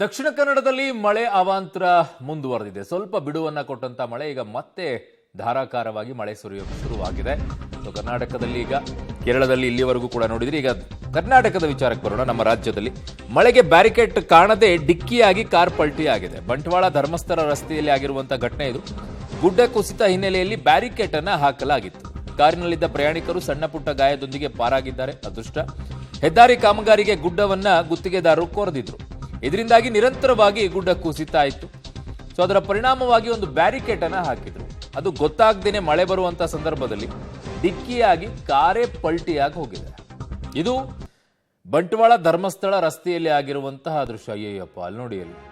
ದಕ್ಷಿಣ ಕನ್ನಡದಲ್ಲಿ ಮಳೆ ಅವಾಂತರ ಮುಂದುವರೆದಿದೆ. ಸ್ವಲ್ಪ ಬಿಡುವನ್ನ ಕೊಟ್ಟಂತ ಮಳೆ ಈಗ ಮತ್ತೆ ಧಾರಾಕಾರವಾಗಿ ಮಳೆ ಸುರಿಯೋಕೆ ಶುರುವಾಗಿದೆ. ಕರ್ನಾಟಕದಲ್ಲಿ ಈಗ, ಕೇರಳದಲ್ಲಿ ಇಲ್ಲಿವರೆಗೂ ಕೂಡ ನೋಡಿದ್ರೆ ಈಗ ಕರ್ನಾಟಕದ ವಿಚಾರಕ್ಕೆ ಬರೋಣ. ನಮ್ಮ ರಾಜ್ಯದಲ್ಲಿ ಮಳೆಗೆ ಬ್ಯಾರಿಕೇಡ್ ಕಾಣದೆ ಡಿಕ್ಕಿಯಾಗಿ ಕಾರ್ ಪಲ್ಟಿ ಆಗಿದೆ. ಬಂಟ್ವಾಳ ಧರ್ಮಸ್ಥಳ ರಸ್ತೆಯಲ್ಲಿ ಆಗಿರುವಂತಹ ಘಟನೆ ಇದು. ಗುಡ್ಡ ಕುಸಿತ ಹಿನ್ನೆಲೆಯಲ್ಲಿ ಬ್ಯಾರಿಕೇಡ್ ಅನ್ನ ಹಾಕಲಾಗಿತ್ತು. ಕಾರಿನಲ್ಲಿದ್ದ ಪ್ರಯಾಣಿಕರು ಸಣ್ಣ ಪುಟ್ಟ ಗಾಯದೊಂದಿಗೆ ಪಾರಾಗಿದ್ದಾರೆ. ಅದೃಷ್ಟ, ಹೆದ್ದಾರಿ ಕಾಮಗಾರಿಗೆ ಗುಡ್ಡವನ್ನ ಗುತ್ತಿಗೆದಾರರು ಕೊರೆದಿದ್ರು. ಇದರಿಂದಾಗಿ ನಿರಂತರವಾಗಿ ಗುಡ್ಡ ಕುಸಿತ ಇತ್ತು. ಸೊ ಅದರ ಪರಿಣಾಮವಾಗಿ ಒಂದು ಬ್ಯಾರಿಕೇಡ್ ಅನ್ನ ಹಾಕಿದ್ರು. ಅದು ಗೊತ್ತಾಗ್ದೇನೆ ಮಳೆ ಬರುವಂತ ಸಂದರ್ಭದಲ್ಲಿ ಡಿಕ್ಕಿಯಾಗಿ ಕಾರೇ ಪಲ್ಟಿಯಾಗಿ ಹೋಗಿದೆ. ಇದು ಬಂಟ್ವಾಳ ಧರ್ಮಸ್ಥಳ ರಸ್ತೆಯಲ್ಲಿ ಆಗಿರುವಂತಹ ದೃಶ್ಯ. ಅಯ್ಯಯ್ಯಪ್ಪ, ಅಲ್ಲಿ ನೋಡಿ ಅಲ್ಲಿ.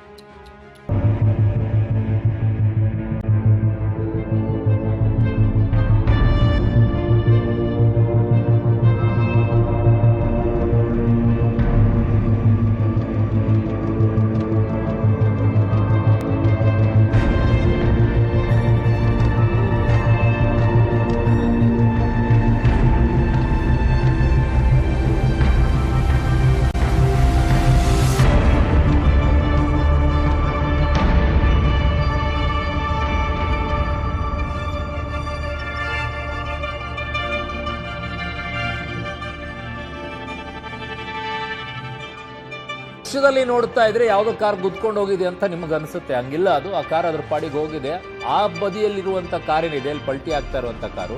ದೃಶ್ಯದಲ್ಲಿ ನೋಡ್ತಾ ಇದ್ರೆ ಯಾವ್ದೋ ಕಾರ್ ಗುದ್ಕೊಂಡು ಹೋಗಿದೆ ಅಂತ ನಿಮ್ಗೆ ಅನಿಸುತ್ತೆ? ಹಂಗಿಲ್ಲ, ಅದು ಆ ಕಾರ್ ಅದ್ರ ಪಾಡಿಗೆ ಹೋಗಿದೆ. ಆ ಬದಿಯಲ್ಲಿರುವಂತ ಕಾರೇನಿದೆ ಅಲ್ಲಿ ಪಲ್ಟಿ ಆಗ್ತಾ ಇರುವಂತ ಕಾರು.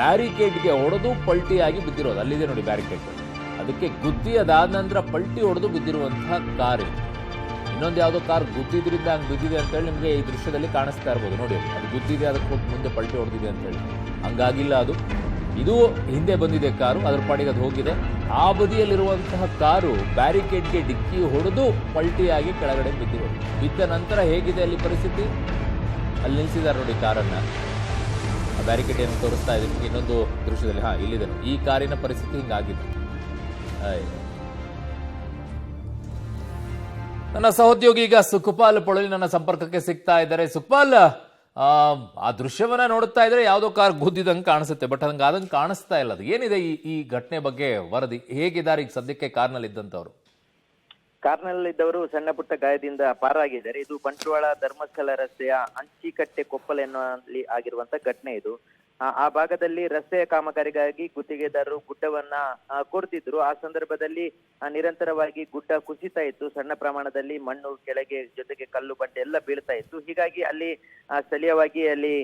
ಬ್ಯಾರಿಕೇಡ್ಗೆ ಹೊಡೆದು ಪಲ್ಟಿ ಆಗಿ ಬಿದ್ದಿರೋದು. ಅಲ್ಲಿದೆ ನೋಡಿ ಬ್ಯಾರಿಕೇಡ್. ಅದಕ್ಕೆ ಗುದ್ದಿ ಅದಾದ ನಂತರ ಪಲ್ಟಿ ಹೊಡೆದು ಬಿದ್ದಿರುವಂತಹ ಕಾರ್ ಇನ್ನೊಂದು ಯಾವುದೋ ಕಾರ್ ಗುದ್ದಿದ್ರಿಂದ ಹಂಗೆ ಬಿದ್ದಿದೆ ಅಂತೇಳಿ ನಿಮಗೆ ಈ ದೃಶ್ಯದಲ್ಲಿ ಕಾಣಿಸ್ತಾ ಇರ್ಬೋದು. ನೋಡಿ, ಅದು ಗುದ್ದಿದೆ, ಅದಕ್ಕೆ ಮುಂದೆ ಪಲ್ಟಿ ಹೊಡೆದಿದೆ ಅಂತೇಳಿ ಹಂಗಾಗಿಲ್ಲ ಅದು. ಇದು ಹಿಂದೆ ಬಂದಿದೆ ಕಾರು, ಅದರ ಪಾಡಿಗೆ ಅದು ಹೋಗಿದೆ. ಆ ಬದಿಯಲ್ಲಿರುವಂತಹ ಕಾರು ಬ್ಯಾರಿಕೇಡ್ಗೆ ಡಿಕ್ಕಿ ಹೊಡೆದು ಪಲ್ಟಿಯಾಗಿ ಕೆಳಗಡೆ ಬಿದ್ದಿದೆ. ಬಿದ್ದ ನಂತರ ಹೇಗಿದೆ ಅಲ್ಲಿ ಪರಿಸ್ಥಿತಿ? ಅಲ್ಲಿ ನಿಲ್ಲಿಸಿದ್ದಾರೆ ನೋಡಿ ಕಾರನ್ನು. ಆ ಬ್ಯಾರಿಕೇಡ್ ಏನು ತೋರಿಸ್ತಾ ಇದೆ. ನಿಮಗೆ ಇನ್ನೊಂದು ದೃಶ್ಯದಲ್ಲಿ, ಹಾ, ಇಲ್ಲಿದೆ. ಈ ಕಾರಿನ ಪರಿಸ್ಥಿತಿ ಹಿಂಗಾಗಿದೆ. ನನ್ನ ಸಹೋದ್ಯೋಗಿ ಈಗ ಸುಖಪಾಲ್ ಪೊಳಲಿ ನನ್ನ ಸಂಪರ್ಕಕ್ಕೆ ಸಿಗ್ತಾ ಇದ್ದಾರೆ. ಸುಖಪಾಲ್ ಆ, ದೃಶ್ಯವನ್ನ ನೋಡ್ತಾ ಇದ್ರೆ ಯಾವುದೋ ಕಾರ್ ಗುದ್ದಿದಂಗೆ ಕಾಣಿಸುತ್ತೆ ಬಟ್ ಅದಂಗೆ ಆದಂಗೆ ಕಾಣಿಸ್ತಾ ಇಲ್ಲ. ಅದು ಏನಿದೆ ಈ ಈ ಘಟನೆ ಬಗ್ಗೆ ವರದಿ? ಹೇಗಿದ್ದಾರೆ ಈಗ ಸದ್ಯಕ್ಕೆ ಕಾರ್ನಲ್ಲಿ ಇದ್ದಂಥವ್ರು? ಕಾರ್ನಲ್ಲಿದ್ದವರು ಸಣ್ಣ ಪುಟ್ಟ ಗಾಯದಿಂದ ಪಾರಾಗಿದ್ದಾರೆ. ಇದು ಬಂಟ್ವಾಳ ಧರ್ಮಸ್ಥಳ ರಸ್ತೆಯ ಅಂಚಿಕಟ್ಟೆ ಕೊಪ್ಪಲ್ ಎನ್ನುವಲ್ಲಿ ಆಗಿರುವಂತ ಘಟನೆ ಇದು. ಆ, ಭಾಗದಲ್ಲಿ ರಸ್ತೆಯ ಕಾಮಗಾರಿಗಾಗಿ ಗುತ್ತಿಗೆದಾರರು ಗುಡ್ಡವನ್ನ ಆ, ಕೊರ್ತಿದ್ರು ಆ ಸಂದರ್ಭದಲ್ಲಿ ನಿರಂತರವಾಗಿ ಗುಡ್ಡ ಕುಸಿತಾ ಇತ್ತು. ಸಣ್ಣ ಪ್ರಮಾಣದಲ್ಲಿ ಮಣ್ಣು ಕೆಳಗೆ ಜೊತೆಗೆ ಕಲ್ಲು ಬಂಡೆ ಎಲ್ಲ ಬೀಳ್ತಾ ಇತ್ತು. ಹೀಗಾಗಿ ಅಲ್ಲಿ ಸ್ಥಳೀಯವಾಗಿ ಅಲ್ಲಿ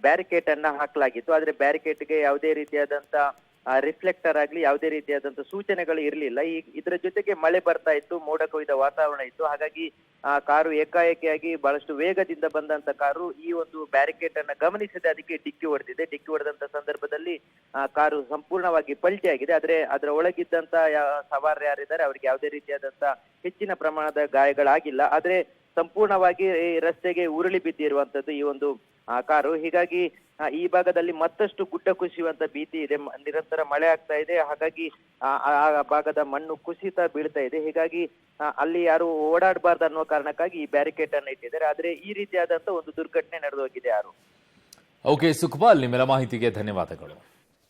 ಬ್ಯಾರಿಕೇಟ್ ಅನ್ನ ಹಾಕಲಾಗಿತ್ತು. ಆದ್ರೆ ಬ್ಯಾರಿಕೇಡ್ಗೆ ಯಾವುದೇ ರೀತಿಯಾದಂತ ರಿಫ್ಲೆಕ್ಟರ್ ಆಗ್ಲಿ ಯಾವುದೇ ರೀತಿಯಾದಂತ ಸೂಚನೆಗಳು ಇರಲಿಲ್ಲ. ಈ ಇದರ ಜೊತೆಗೆ ಮಳೆ ಬರ್ತಾ ಇತ್ತು ಮೋಡ ಕೊಯ್ದ ವಾತಾವರಣ ಇತ್ತು. ಹಾಗಾಗಿ ಆ ಕಾರು ಏಕಾಏಕಿಯಾಗಿ ಬಹಳಷ್ಟು ವೇಗದಿಂದ ಬಂದಂತ ಕಾರು ಈ ಒಂದು ಬ್ಯಾರಿಕೇಡ್ ಅನ್ನ ಗಮನಿಸದೆ ಅದಕ್ಕೆ ಡಿಕ್ಕಿ ಹೊಡೆದಿದೆ. ಡಿಕ್ಕಿ ಹೊಡೆದಂತ ಸಂದರ್ಭದಲ್ಲಿ ಕಾರು ಸಂಪೂರ್ಣವಾಗಿ ಪಲ್ಟಿ ಆಗಿದೆ. ಆದ್ರೆ ಅದರ ಒಳಗಿದ್ದಂತ ಸವಾರ ಯಾರಿದ್ದಾರೆ, ಅವರಿಗೆ ಯಾವುದೇ ರೀತಿಯಾದಂತ ಹೆಚ್ಚಿನ ಪ್ರಮಾಣದ ಗಾಯಗಳಾಗಿಲ್ಲ. ಆದ್ರೆ ಸಂಪೂರ್ಣವಾಗಿ ಈ ರಸ್ತೆಗೆ ಉರುಳಿ ಬಿದ್ದಿರುವಂತದ್ದು ಈ ಒಂದು ಕಾರು. ಹೀಗಾಗಿ ಈ ಭಾಗದಲ್ಲಿ ಮತ್ತಷ್ಟು ಗುಡ್ಡ ಕುಸಿಯುವಂತ ಭೀತಿ ಇದೆ. ನಿರಂತರ ಮಳೆ ಆಗ್ತಾ ಇದೆ. ಹಾಗಾಗಿ, ಆ ಭಾಗದ ಮಣ್ಣು ಕುಸಿತ ಬೀಳ್ತಾ ಇದೆ. ಹೀಗಾಗಿ ಅಲ್ಲಿ ಯಾರು ಓಡಾಡಬಾರ್ದು ಅನ್ನೋ ಕಾರಣಕ್ಕಾಗಿ ಈ ಬ್ಯಾರಿಕೇಡ್ ಅನ್ನ ಇಟ್ಟಿದ್ದಾರೆ. ಆದ್ರೆ ಈ ರೀತಿಯಾದಂತ ಒಂದು ದುರ್ಘಟನೆ ನಡೆದು ಹೋಗಿದೆ ಯಾರು. ಓಕೆ, ಸುಖಪಾಲ್, ನಿಮ್ಮೆಲ್ಲ ಮಾಹಿತಿಗೆ ಧನ್ಯವಾದಗಳು.